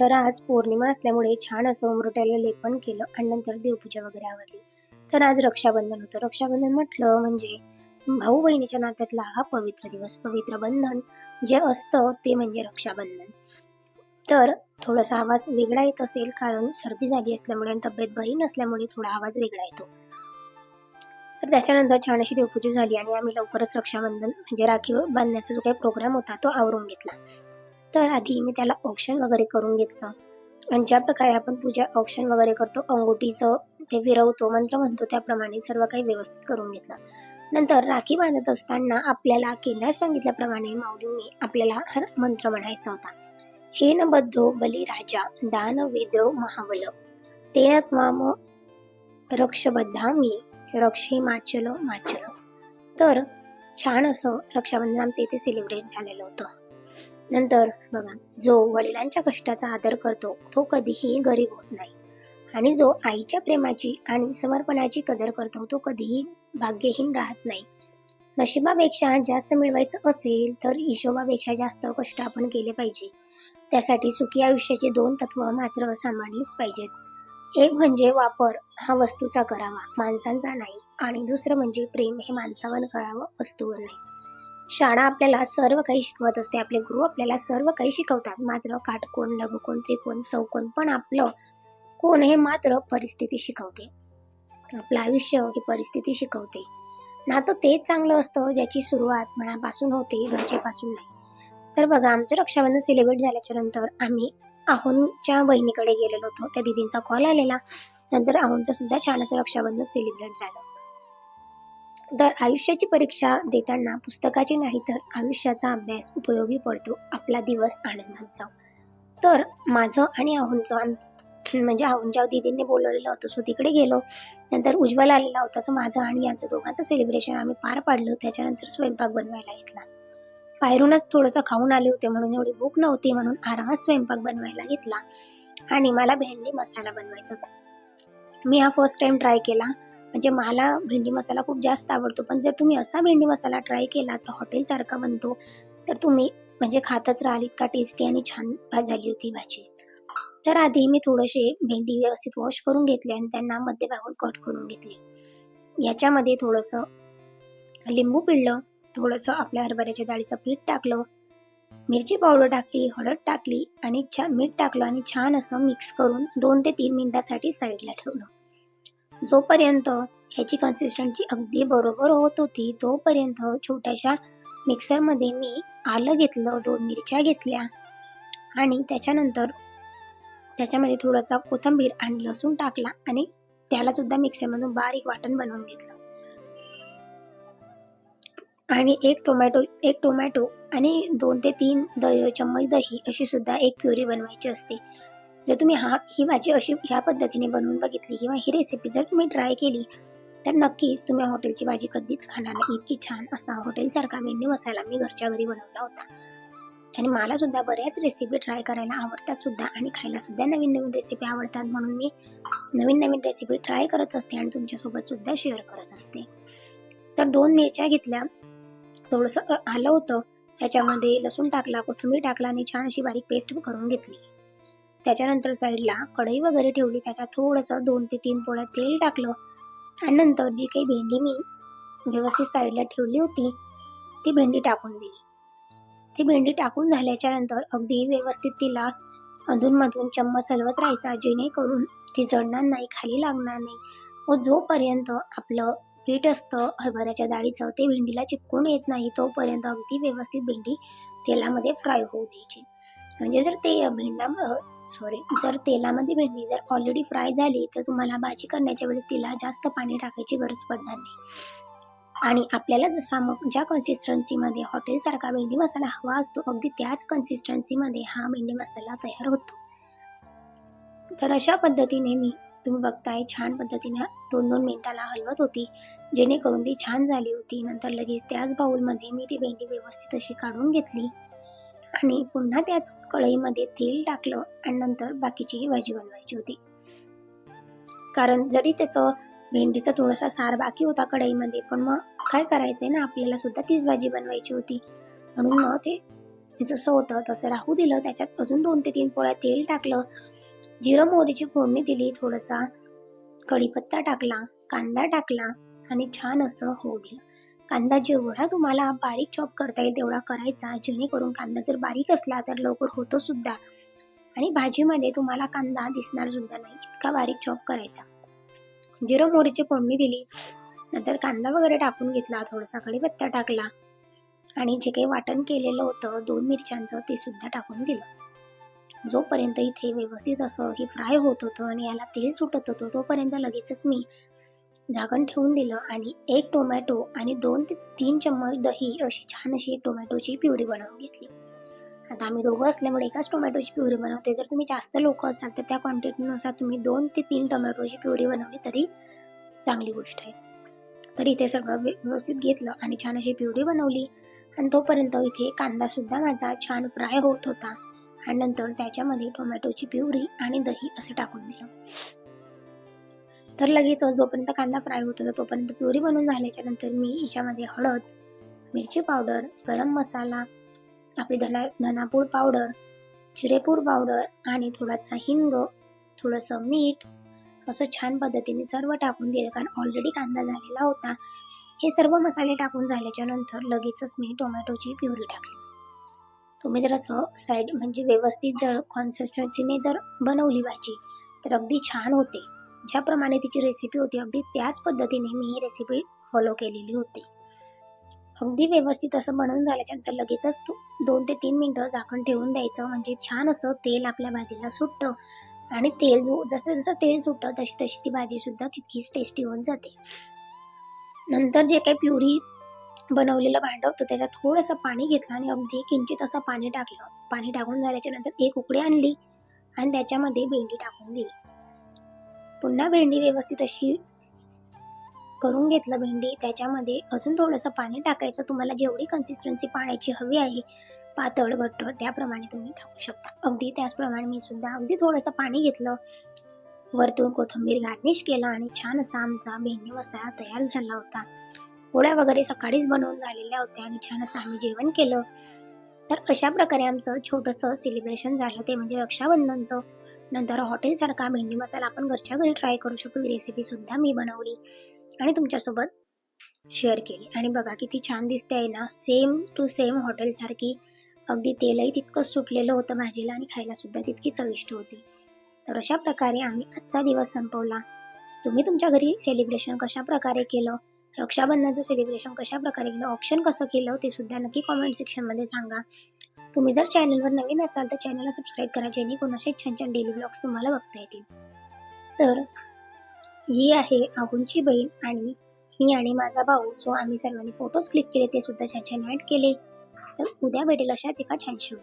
तर आज पौर्णिमा असल्यामुळे छान असं उमरट्याला लेपन केलं आणि नंतर देवपूजा वगैरे आवरली. तर आज रक्षाबंधन होतं. रक्षाबंधन म्हटलं म्हणजे भाऊ बहिणीच्या नात्यातला हा पवित्र दिवस पवित्र बंधन जे असतं ते म्हणजे रक्षाबंधन. तर थोडासा आवाज वेगळा येत असेल कारण सर्दी झाली असल्यामुळे आणि तब्येत बरी नसल्यामुळे थोडा आवाज वेगळा येतो. तर त्याच्यानंतर छान अशी देवपूजा झाली आणि आम्ही लवकरच रक्षाबंधन म्हणजे राखी बांधण्याचा जो काही प्रोग्राम होता तो आवरून घेतला. तर आधी मी त्याला ऑप्शन वगैरे करून घेतलं. आणि ज्या प्रकारे आपण पूजा ऑप्शन वगैरे करतो अंगुठीचं ते फिरवतो मंत्र म्हणतो त्याप्रमाणे सर्व काही व्यवस्थित करून घेतलं. नंतर राखी बांधत असताना आपल्याला केंद्रात सांगितल्याप्रमाणे माऊलींनी आपल्याला हर मंत्र म्हणायचा होता. हे न बद्धो बली राजा दान वेद्रो महाबल. ते त्वाम रक्षबद्धा मी रक्षे माचल माचल. तर छान असं रक्षाबंधन आमचं इथे सेलिब्रेट झालेलं होतं. नंतर बघा जो वडिलांच्या कष्टाचा आदर करतो तो कधीही गरीब होत नाही. आणि जो आईच्या प्रेमाची आणि समर्पणाची कदर करतो तो कधीही भाग्यहीन राहत नाही. नशिबापेक्षा जास्त मिळवायचं असेल तर हिशोबापेक्षा जास्त कष्ट आपण केले पाहिजे. त्यासाठी सुखी आयुष्याचे दोन तत्व मात्र सांभाळलीच पाहिजेत. एक म्हणजे वापर हा वस्तूचा करावा माणसांचा नाही. आणि दुसरं म्हणजे प्रेम हे माणसावर करावं वस्तूवर नाही. शाळा आपल्याला सर्व काही शिकवत असते. आपले गुरु आपल्याला सर्व काही शिकवतात. मात्र काटकोण लघुकोण त्रिकोण चौकोन पण आपलं कोण हे मात्र परिस्थिती शिकवते. आपलं आयुष्य ही परिस्थिती शिकवते. नातं तेच चांगलं असतं ज्याची सुरुवात मनापासून होते घरच्यापासून नाही. तर बघा आमचं रक्षाबंधन सेलिब्रेट झाल्याच्यानंतर आम्ही आहोंच्या बहिणीकडे गेलेलो होतो. त्या दिदींचा कॉल आलेला. नंतर आहोंचं सुद्धा छान असं रक्षाबंधन सेलिब्रेट झालं. तर आयुष्याची परीक्षा देताना पुस्तकाची नाही तर आयुष्याचा अभ्यास उपयोगी पडतो आपला दिवस आनंदात जाऊ तर माझं आणि आहुंचं आमचं म्हणजे आहोंच्या दिदींनी बोलवलेलं होतं सो तिकडे गेलो नंतर उज्ज्वल आलेला होता सो माझं आणि यांचं दोघांचं सेलिब्रेशन आम्ही पार पाडलं त्याच्यानंतर स्वयंपाक बनवायला घेतला. बाहेरूनच थोडंसं खाऊन आले होते म्हणून एवढी भूक नव्हती म्हणून आरामात स्वयंपाक बनवायला घेतला आणि मला भेंडी मसाला बनवायचा होता. मी हा फर्स्ट टाइम ट्राय केला. म्हणजे मला भेंडी मसाला खूप जास्त आवडतो. पण जर तुम्ही असा भेंडी मसाला ट्राय केला तर हॉटेलसारखा बनतो. तर तुम्ही म्हणजे खातच राहाल इतका टेस्टी आणि छान झाली होती भाजी. तर आधी मी थोडेसे भेंडी व्यवस्थित वॉश करून घेतले आणि त्यांना मध्यभागून कट करून घेतले. याच्यामध्ये थोडंसं लिंबू पिळलं थोडंसं आपल्या हरभऱ्याच्या डाळीचं पीठ टाकलं मिरची पावडर टाकली हळद टाकली आणि छान मीठ टाकलं आणि छान असं मिक्स करून दोन ते तीन मिनिटासाठी साईडला ठेवलं. जोपर्यंत ह्याची कन्सिस्टन्सी अगदी बरोबर होत होती तोपर्यंत छोट्याशा मिक्सरमध्ये मी आलं घेतलं दोन मिरच्या घेतल्या. आणि त्याच्यानंतर त्याच्यामध्ये थोडासा कोथिंबीर आणि लसूण टाकला आणि त्याला सुद्धा मिक्सरमधून बारीक वाटण बनवून घेतलं. आणि एक टोमॅटो एक टोमॅटो आणि दोन ते तीन द चम्मच दही अशी सुद्धा एक प्युरी बनवायची असते. जर तुम्ही हा ही भाजी अशी ह्या पद्धतीने बनवून बघितली किंवा ही रेसिपी जर तुम्ही ट्राय केली तर नक्कीच तुम्ही हॉटेलची भाजी कधीच खाणार नाही. इतकी छान असा हॉटेलसारखा मेन्यू मसाला मी घरच्या घरी बनवला होता. आणि मला सुद्धा बऱ्याच रेसिपी ट्राय करायला आवडतात सुद्धा आणि खायला सुद्धा नवीन नवीन रेसिपी आवडतात म्हणून मी नवीन नवीन रेसिपी ट्राय करत असते आणि तुमच्यासोबत सुद्धा शेअर करत असते. तर दोन मिरच्या घेतल्या. थोडंसं आलं होतं. त्याच्यामध्ये लसूण टाकला कोथिंबीर टाकला आणि छान अशी बारीक पेस्ट करून घेतली. त्याच्यानंतर साईडला कढई वगैरे ठेवली. त्याच्यात थोडंसं दोन ते तीन पोळ्या तेल टाकलं. आणि नंतर जी काही भेंडी मी व्यवस्थित साईडला ठेवली होती ती भेंडी टाकून दिली. ती भेंडी टाकून झाल्याच्यानंतर अगदी व्यवस्थित तिला अधूनमधून चम्मच हलवत राहायचा जेणेकरून ती जळणार नाही खाली लागणार नाही. व जोपर्यंत आपलं पीठ असतं हरभऱ्याच्या डाळीचं ते भेंडीला चिपकून येत नाही तोपर्यंत अगदी व्यवस्थित भेंडी तेलामध्ये फ्राय होऊ द्यायची. म्हणजे जर ते भेंडा सॉरी जर तेलामध्ये भेंडी जर ऑलरेडी फ्राय झाली तर तुम्हाला भाजी करण्याच्या वेळेस तिला जास्त पाणी टाकायची गरज पडणार नाही. आणि आपल्याला जसा मग ज्या कन्सिस्टन्सीमध्ये हॉटेलसारखा भेंडी मसाला हवा असतो अगदी त्याच कन्सिस्टन्सीमध्ये हा भेंडी मसाला तयार होतो. तर अशा पद्धतीने मी तुम्ही बघताय छान पद्धतीने दोन दोन मिनिटाला हलवत होती. जेणेकरून ती छान झाली होती. नंतर लगेच त्याच बाऊलमध्ये मी ती भेंडी व्यवस्थित अशी काढून घेतली. आणि पुन्हा त्याच कढईमध्ये तेल टाकलं आणि नंतर बाकीची भाजी बनवायची होती. कारण जरी त्याचं भेंडीचा थोडासा सार बाकी होता कढईमध्ये पण मग काय करायचंय ना आपल्याला सुद्धा तीच भाजी बनवायची होती. म्हणून मग ते जसं होतं तसं राहू दिलं. त्याच्यात अजून दोन ते तीन पोळ्या तेल टाकलं. जिरं मोहरीची फोडणी दिली थोडासा कढीपत्ता टाकला कांदा टाकला आणि छान असं होऊ दिलं. कांदा जेवढा तुम्हाला बारीक चॉप करता येईल तेवढा करायचा. जेणेकरून कांदा जर बारीक असला तर लवकर होतो सुद्धा. आणि भाजीमध्ये तुम्हाला कांदा दिसणार सुद्धा नाही इतका बारीक चॉप करायचा. जिरं मोहरीची फोडणी दिली नंतर कांदा वगैरे टाकून घेतला थोडासा कढीपत्ता टाकला. आणि जे काही वाटण केलेलं होतं दोन मिरच्यांचं ते सुद्धा टाकून दिलं. जोपर्यंत इथे व्यवस्थित असं हे फ्राय होत होतं आणि याला तेल सुटत होतं तोपर्यंत लगेचच मी झाकण ठेवून दिलं आणि एक टोमॅटो आणि दोन ते तीन चम्मच दही अशी छान अशी एक टोमॅटोची प्युरी बनवून घेतली. आता आम्ही दोघं असल्यामुळे एकाच टोमॅटोची प्युरी बनवते. जर तुम्ही जास्त लोक असाल तर त्या क्वांटिटीनुसार तुम्ही दोन ते तीन टोमॅटोची प्युरी बनवली तरी चांगली गोष्ट आहे. तर इथे सगळं व्यवस्थित घेतलं आणि छान अशी प्युरी बनवली. आणि तोपर्यंत इथे कांदा सुद्धा माझा छान फ्राय होत होता. आणि नंतर त्याच्यामध्ये टोमॅटोची प्युरी आणि दही असं टाकून दिलं. तर लगेच जोपर्यंत कांदा फ्राय होत होता तोपर्यंत प्युरी बनवून झाल्याच्यानंतर मी याच्यामध्ये हळद मिरची पावडर गरम मसाला आपली धना धनापूर पावडर चिरेपूर पावडर आणि थोडासा हिंग थोडंसं मीठ असं छान पद्धतीने सर्व टाकून दिलं. कारण ऑलरेडी कांदा झालेला होता. हे सर्व मसाले टाकून झाल्याच्यानंतर लगेचच मी टोमॅटोची प्युरी टाकली. तुम्ही जर असं साईड म्हणजे व्यवस्थित जर कॉन्सिस्टन्सीने जर बनवली भाजी तर अगदी छान होते. ज्याप्रमाणे तिची रेसिपी होती अगदी त्याच पद्धतीने मी ही रेसिपी फॉलो केलेली होती. अगदी व्यवस्थित असं बनवून झाल्याच्यानंतर लगेचच तू दोन ते तीन मिनटं झाकण ठेवून द्यायचं म्हणजे छान असं तेल आपल्या भाजीला सुटतं. आणि तेल जो जसं जसं तेल सुटतं तशी तशी ती भाजीसुद्धा तितकीच टेस्टी होऊन जाते. नंतर जे काही प्युरी बनवलेलं भांडं होतं त्याच्यात थोडंसं पाणी घेतलं आणि अगदी किंचित असं पाणी टाकलं. पाणी टाकून झाल्याच्यानंतर एक उकडी आणली आणि त्याच्यामध्ये भेंडी टाकून दिली. पुन्हा भेंडी व्यवस्थित अशी करून घेतलं भेंडी. त्याच्यामध्ये अजून थोडंसं पाणी टाकायचं. तुम्हाला जेवढी कन्सिस्टन्सी पाण्याची हवी आहे पातळ घट्ट त्याप्रमाणे तुम्ही टाकू शकता. अगदी त्याचप्रमाणे मी सुद्धा अगदी थोडंसं पाणी घेतलं. वरतून कोथिंबीर गार्निश केलं आणि छान असा आमचा भेंडी मसाला तयार झाला होता. पोळ्या वगैरे सकाळीच बनवून झालेल्या होत्या आणि छान असं आम्ही जेवण केलं. तर अशा प्रकारे आमचं छोटंसं सेलिब्रेशन झालं. ते म्हणजे रक्षाबंधनचं नंतर हॉटेलसारखा भेंडी मसाला आपण घरच्या घरी ट्राय करू शकतो ही रेसिपी सुद्धा मी बनवली आणि तुमच्यासोबत शेअर केली. आणि बघा किती छान दिसते आहे ना सेम टू सेम हॉटेलसारखी अगदी तेलही तितकंच सुटलेलं होतं भाजीला आणि खायला सुद्धा तितकी चविष्ट होती. तर अशा प्रकारे आम्ही आजचा दिवस संपवला. तुम्ही तुमच्या घरी सेलिब्रेशन कशा प्रकारे केलं? रक्षाबंधनाचं सेलिब्रेशन कशा प्रकारे केलं? ऑप्शन कसं केलं? ते सुद्धा नक्की कॉमेंट सेक्शनमध्ये सांगा. तुम्ही जर चॅनलवर नवीन असाल तर चॅनलला सबस्क्राईब करा जेणेकरून असे छान छान डेली ब्लॉग्स तुम्हाला बघता येतील. तर ही आहे आहुंची बहीण आणि मी आणि माझा भाऊ. सो आम्ही सर्वांनी फोटोज क्लिक केले ते सुद्धा छान छान ॲड केले. तर उद्या भेटेल अशाच एका छानशा